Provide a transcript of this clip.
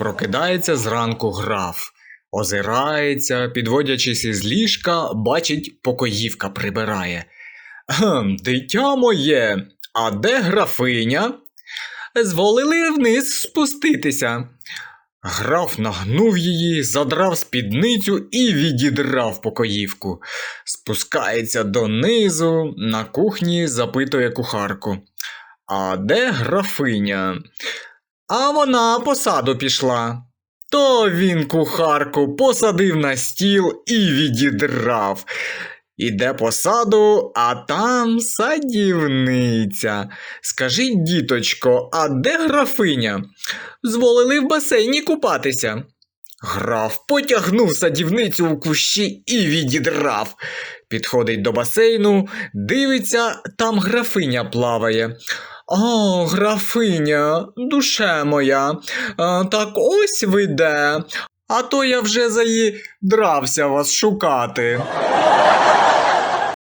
Прокидається зранку граф, озирається, підводячись із ліжка, бачить, покоївка прибирає. Гм, дитя моє, а де графиня? Зволили вниз спуститися. Граф нагнув її, задрав спідницю і відідрав покоївку. Спускається донизу, на кухні запитує кухарку. А де графиня? А вона по саду пішла. То він кухарку посадив на стіл і відідрав. Іде по саду, а там садівниця. Скажіть, діточко, а де графиня? Зволили в басейні купатися. Граф потягнув садівницю у кущі і відідрав. Підходить до басейну, дивиться, там графиня плаває. О, графиня, душе моя, а, так ось ви де. А то я вже заїдрався вас шукати.